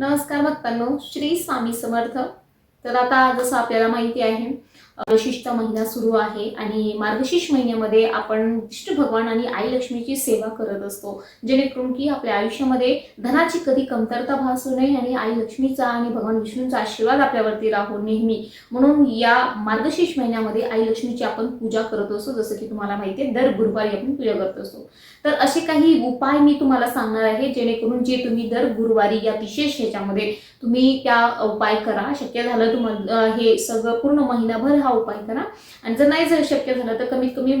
नमस्कार भक्तांनो. श्री स्वामी समर्थ. तर आता जसं आपल्याला माहिती आहे विशिष्ट महिना सुरू आहे आणि मार्गशीर्ष महिन्यामध्ये आपण विष्णू भगवान आणि आई लक्ष्मीची सेवा करत असतो. जेणेकरून की आपल्या आयुष्यामध्ये धनाची कधी कमतरता भासू नये आणि आई लक्ष्मीचा आणि भगवान विष्णूंचा आशीर्वाद आपल्यावरती राहो नेहमी. म्हणून या मार्गशीर्ष महिन्यामध्ये आई लक्ष्मीची आपण पूजा करत असतो जसं की तुम्हाला माहिती आहे दर गुरुवारी आपण पूजा करत असतो. तर असे काही उपाय मी तुम्हाला सांगणार आहे जेणेकरून जे तुम्ही दर गुरुवारी या विशेष ह्याच्यामध्ये तुम्ही त्या उपाय करा. शक्य झालं तुम्हाला हे सगळं पूर्ण महिनाभर हा उपाय करा. आणि जर नाही जर शक्य झालं तर कमीत कमी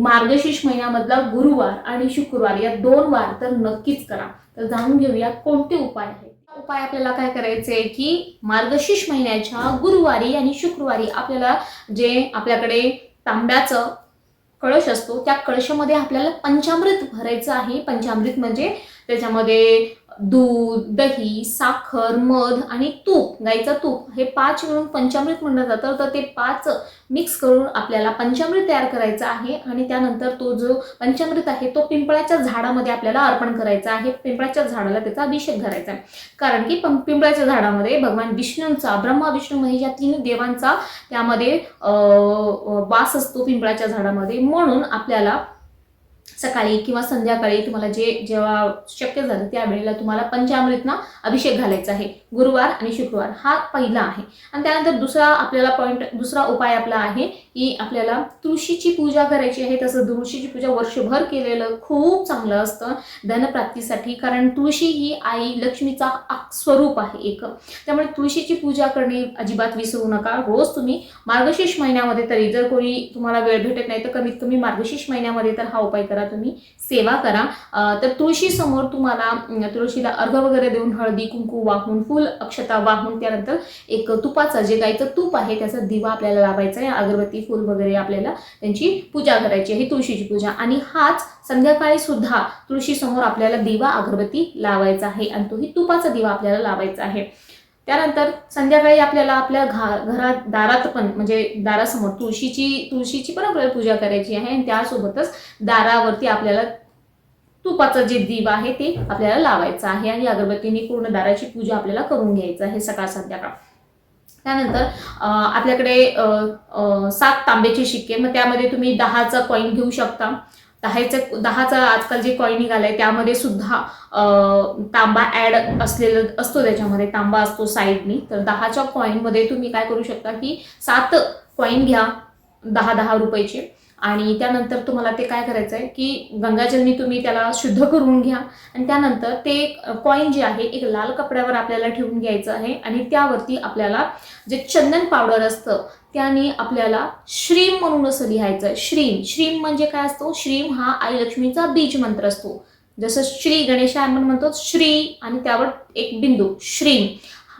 मार्गशीर्ष महिन्यामधला गुरुवार आणि शुक्रवार या दोन वार तर नक्कीच करा. तर जाणून घेऊया कोणते उपाय आहेत. उपाय आपल्याला काय करायचे की मार्गशीर्ष महिन्याच्या गुरुवारी आणि शुक्रवारी आपल्याला जे आपल्याकडे तांब्याचं कळश असतो त्या कळशामध्ये आपल्याला पंचामृत भरायचं आहे. पंचामृत म्हणजे त्याच्यामध्ये दूध दही साखर मध आणि तूप गाईचं तूप हे पाच मिळून पंचामृत म्हणलं जातं. तर ते पाच मिक्स करून आपल्याला पंचामृत तयार करायचं आहे आणि त्यानंतर तो जो पंचामृत आहे तो पिंपळाच्या झाडामध्ये आपल्याला अर्पण करायचा आहे. पिंपळाच्या झाडाला त्याचा अभिषेक करायचा आहे. कारण की पिंपळाच्या झाडामध्ये भगवान विष्णूंचा ब्रह्मा विष्णू महेश या तीन देवांचा त्यामध्ये वास असतो पिंपळाच्या झाडामध्ये. म्हणून आपल्याला सकाळी किंवा संध्याकाळी तुम्हाला जे जेव्हा शक्य झालं त्यावेळेला तुम्हाला पंचामृतना अभिषेक घालायचा आहे. गुरुवार आणि शुक्रवार हा पहिला आहे. आणि त्यानंतर दुसरा आपल्याला पॉईंट दुसरा उपाय आपला आहे की आपल्याला तुळशीची पूजा करायची आहे. तसं तुळशीची पूजा वर्षभर केलेलं खूप चांगलं असतं धनप्राप्तीसाठी. कारण तुळशी ही आई लक्ष्मीचा आ- स्वरूप आहे एक. त्यामुळे तुळशीची पूजा करणे अजिबात विसरू नका. रोज तुम्ही मार्गशीर्ष महिन्यामध्ये तरी जर कोणी तुम्हाला वेळ भेटत नाही तर कमीत कमी मार्गशीर्ष महिन्यामध्ये तर हा उपाय करा. तुम्ही सेवा करा. तर तुळशी समोर तुम्हाला तुळशीला अर्घ वगैरे देऊन हळदी कुंकू वाहून फुल अक्षता वाहून त्यानंतर एक तुपाचा जे गाईचं तूप आहे त्याचा दिवा आपल्याला लावायचा आहे. अगरबत्ती फुल वगैरे आपल्याला त्यांची पूजा करायची आहे तुळशीची पूजा. आणि हाच संध्याकाळी सुद्धा तुळशी समोर आपल्याला दिवा अगरबत्ती लावायचा आहे. आणि तोही तुपाचा दिवा आपल्याला लावायचा आहे. त्यानंतर संध्याकाळी आपल्याला आपल्या घा घरात दारात पण म्हणजे दारासमोर तुळशीची तुळशीची पण आपल्याला पूजा करायची आहे आणि त्यासोबतच दारावरती आपल्याला तुपाचं जे दीप आहे ते आपल्याला लावायचं आहे आणि अगरबत्तीने पूर्ण दाराची पूजा आपल्याला करून घ्यायचं आहे सकाळ संध्याकाळ. त्यानंतर आपल्याकडे अं, सात तांब्याचे शिक्के मग त्यामध्ये तुम्ही दहाचा कॉईन घेऊ शकता. दहाचं दहाचा आजकाल जे कॉईन निघालाय त्यामध्ये सुद्धा तांबा ॲड असलेलं असतो त्याच्यामध्ये तांबा असतो साईडनी तर दहाच्या कॉईनमध्ये तुम्ही काय करू शकता की सात कॉईन घ्या दहा दहा रुपयाचे. आणि त्यानंतर तुम्हाला ते काय करायचं आहे की गंगाजलनी तुम्ही त्याला शुद्ध करून घ्या. आणि त्यानंतर ते कॉईन जे आहे एक लाल कपड्यावर आपल्याला ठेवून घ्यायचं आहे. आणि त्यावरती आपल्याला जे चंदन पावडर असतं त्याने आपल्याला श्रीम म्हणून असं लिहायचं आहे. श्रीम. श्रीम म्हणजे काय असतो? श्रीम हा आई लक्ष्मीचा बीज मंत्र असतो. जसं श्री गणेशा आपण म्हणतो श्री आणि त्यावर एक बिंदू श्रीम.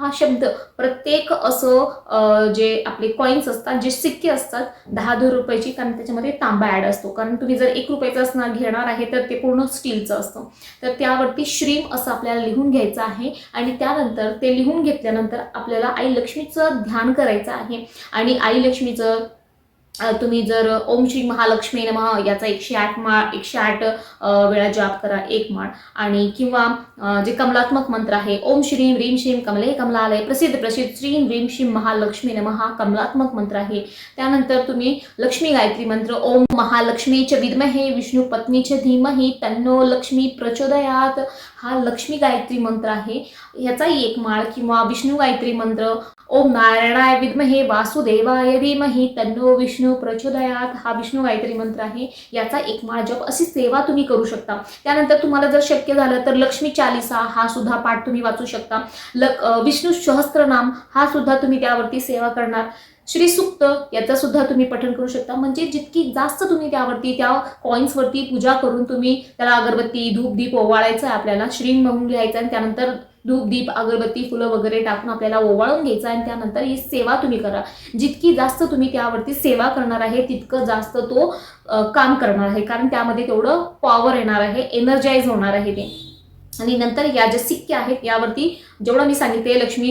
हा शब्द प्रत्येक असं जे आपले कॉईन्स असतात जे सिक्के असतात दहा दहा रुपयाची कारण त्याच्यामध्ये तांबा ॲड असतो. कारण तुम्ही जर एक रुपयाचं असणार घेणार आहे तर ते पूर्ण स्टीलचं असतं. तर त्यावरती श्रीम असं आपल्याला लिहून घ्यायचं आहे. आणि त्यानंतर ते लिहून घेतल्यानंतर आपल्याला आई लक्ष्मीचं ध्यान करायचं आहे. आणि आई लक्ष्मीचं तुम्ही जर ओम श्री महालक्ष्मी नमः याचा एकशे आठ माळ एकशे आठ वेळा जाप करा एक माळ. आणि किंवा जे कमलात्मक मंत्र आहे ओम श्रीम ह्रीम श्रीम कमले कमलालय प्रसिद्ध प्रसिद्ध श्रीम ह्रीम श्रीम महालक्ष्मी नमः हा कमलात्मक मंत्र आहे. त्यानंतर तुम्ही लक्ष्मी गायत्री मंत्र ओम महालक्ष्मीच विद्महे विष्णू पत्नीच धीमहि तन्नो लक्ष्मी प्रचोदयात. हा लक्ष्मी गायत्री मंत्र आहे. ह्याचाही एक माळ किंवा विष्णू गायत्री मंत्र ओम नारायणाय विद्महे वासुदेवाय धीमहि तन्नो विष्णू प्रचोदयात. हा विष्णू गायत्री मंत्र आहे. याचा एक माळ जप अशी सेवा तुम्ही करू शकता. त्यानंतर तुम्हाला जर शक्य झालं तर लक्ष्मी चालिसा हा सुद्धा पाठ तुम्ही वाचू शकता. लक विष्णू सहस्त्रनाम हा सुद्धा तुम्ही त्यावरती सेवा करणार. श्री सुक्त सुद्धा तुम्ही पठण करू शकता. म्हणजे जितकी जास्त तुम्ही त्यावरती त्या कॉईन्सवरती पूजा करून तुम्ही त्याला अगरबत्ती धूप दीप ओवाळायचं आहे आपल्याला श्रीम म्हणून लिहायचं आणि त्यानंतर धूप दीप अगरबत्ती फुलं वगैरे टाकून आपल्याला ओवाळून घ्यायचं आणि त्यानंतर ही सेवा तुम्ही करा. जितकी जास्त तुम्ही त्यावरती सेवा करणार आहे तितकं जास्त तो काम करणार आहे. कारण त्यामध्ये तेवढं पॉवर येणार आहे एनर्जाईज होणार आहे ते. आणि नंतर या ज्या सिक्के आहेत यावरती जेवढं मी सांगितले लक्ष्मी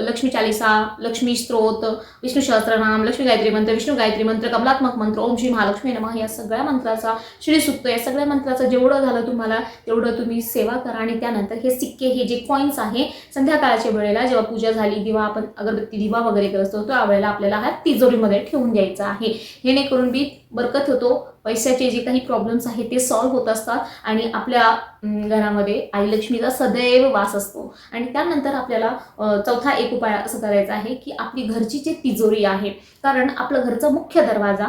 लक्ष्मी चालिसा लक्ष्मी स्त्रोत विष्णू सहस्त्रनाम लक्ष्मी गायत्री मंत्र विष्णू गायत्री मंत्र कमलात्मक मंत्र ओम श्री महालक्ष्मी नमः या सगळ्या मंत्राचा श्री सुक्त या सगळ्या मंत्राचं जेवढं झालं तुम्हाला तेवढं तुम्ही सेवा करा आणि त्यानंतर हे सिक्के हे जे कॉईन्स आहे संध्याकाळच्या वेळेला जेव्हा पूजा झाली दिवा आपण अगरबत्ती दिवा वगैरे करत असतो त्यावेळेला आपल्याला हा तिजोरीमध्ये ठेवून द्यायचा आहे. जेणेकरून बी बरकत होतो. पैशाचे जे काही प्रॉब्लेम्स आहेत ते सॉल्व्ह होत असतात आणि आपल्या घरामध्ये आई लक्ष्मीचा सदैव वास असतो. आणि त्यानंतर आपल्याला चौथा एक उपाय असं करायचा आहे की आपली घरची जी तिजोरी आहे कारण आपलं घरचा मुख्य दरवाजा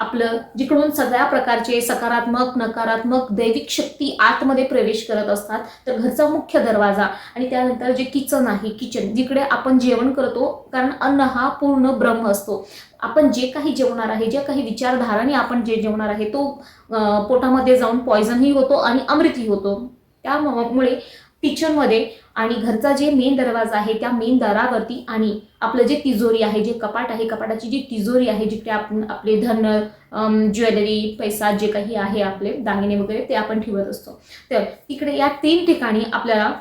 आपलं जिकडून सगळ्या प्रकारचे सकारात्मक नकारात्मक दैविक शक्ती आतमध्ये प्रवेश करत असतात तर घरचा मुख्य दरवाजा आणि त्यानंतर जे किचन आहे किचन जिकडे आपण जेवण करतो कारण अन्न हा पूर्ण ब्रह्म असतो. आपण जे काही जेवणार आहे जे काही विचारधाराने आपण जे जेवणार आहे तो पोटामध्ये जाऊन पॉयझनही होतो आणि अमृतही होतो. त्यामुळे किचनमध्ये आणि घरचा जे मेन दरवाजा आहे त्या मेन दारावरती आणि आपलं जे तिजोरी आहे जे कपाट आहे कपाटाची जी तिजोरी आहे जिथे आपण आपले धन ज्वेलरी पैसा जे काही आहे आपले दागिने वगैरे ते आपण ठेवत असतो. तर तिकडे या तीन ठिकाणी आपल्याला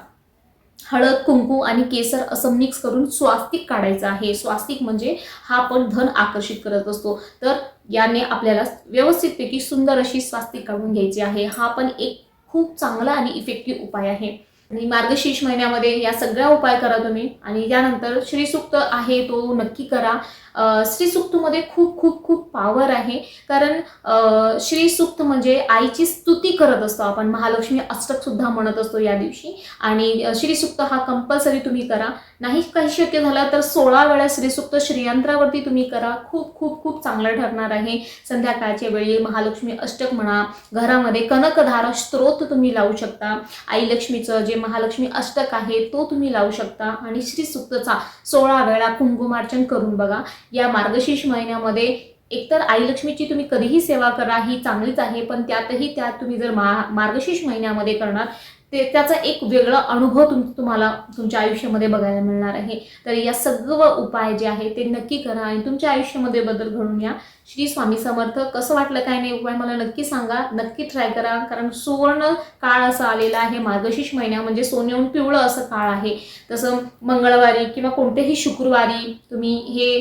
हळद कुंकू आणि केसर असं मिक्स करून स्वास्तिक काढायचं आहे. स्वास्तिक म्हणजे हा आपण धन आकर्षित करत असतो. तर याने आपल्याला व्यवस्थितपैकी सुंदर अशी स्वास्तिक काढून घ्यायची आहे. हा पण एक खूप चांगला आणि इफेक्टिव्ह उपाय आहे. आणि मार्गशीर्ष महिन्यामध्ये या सगळ्या उपाय करा तुम्ही. आणि यानंतर श्रीसुक्त आहे तो नक्की करा. श्रीसुक्तमध्ये खूप खूप खूप पावर आहे. कारण श्रीसूक्त श्रीसुक्त म्हणजे आईची स्तुती करत असतो आपण. महालक्ष्मी अष्टक सुद्धा म्हणत असतो या दिवशी. आणि श्रीसूक्त श्रीसुक्त हा कंपल्सरी तुम्ही करा. नाही काही शक्य झालं तर सोळा वेळा श्रीसुक्त श्रीयंत्रावरती तुम्ही करा. खूप खूप खूप चांगलं ठरणार आहे. संध्याकाळच्या वेळी महालक्ष्मी अष्टक म्हणा. घरामध्ये कनकधारा स्त्रोत तुम्ही लावू शकता. आई लक्ष्मीचं जे महालक्ष्मी अष्टक आहे तो तुम्ही लावू शकता. आणि श्रीसुक्तचा सोळा वेळा कुंकुमार्चन करून बघा. या मार्गशीर्ष महिन्यामध्ये एकतर आई लक्ष्मीची तुम्ही कधीही सेवा करा ही चांगलीच आहे पण त्यातही त्यात तुम्ही जर मा मार्गशीर्ष महिन्यामध्ये करणार ते त्याचा एक वेगळा अनुभव तुम तुम्हाला तुमच्या आयुष्यामध्ये बघायला मिळणार आहे. तर या सगळं उपाय जे आहे ते नक्की करा आणि तुमच्या आयुष्यामध्ये बदल घडून या. श्री स्वामी समर्थ कसं वाटलं काय नाही उपाय मला नक्की सांगा. नक्की ट्राय करा. कारण सुवर्ण काळ असा आलेला आहे. मार्गशीर्ष महिना म्हणजे सोन्याहून पिवळं असं काळ आहे. तसं मंगळवारी किंवा कोणत्याही शुक्रवारी तुम्ही हे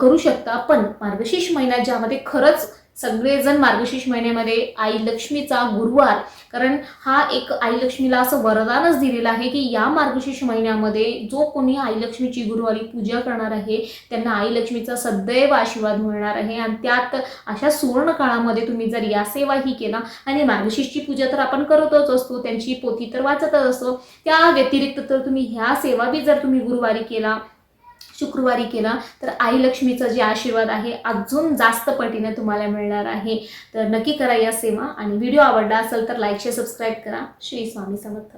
करू शकता. पण मार्गशीर्ष महिन्यात ज्यामध्ये खरंच सगळेजण मार्गशीर्ष महिन्यामध्ये आई लक्ष्मीचा गुरुवार. कारण हा एक आई लक्ष्मीला असं वरदानच दिलेलं आहे की या मार्गशीर्ष महिन्यामध्ये जो कोणी आई लक्ष्मीची गुरुवारी पूजा करणार आहे त्यांना आई लक्ष्मीचा सदैव आशीर्वाद मिळणार आहे. आणि त्यात अशा सुवर्ण काळामध्ये तुम्ही जर या सेवाही केला आणि मार्गशीर्षची पूजा तर आपण करतच असतो त्यांची पोथी तर वाचतच असतो त्या व्यतिरिक्त तर तुम्ही ह्या सेवा बी जर तुम्ही गुरुवारी केला शुक्रवारी केला तर आई लक्ष्मीचा जे आशीर्वाद आहे अजून जास्त पटीने तुम्हाला मिळणार आहे. तर नक्की करा या सेवा आणि व्हिडिओ आवडला असेल तर लाईक शेअर सबस्क्राईब करा. श्री स्वामी समर्थ.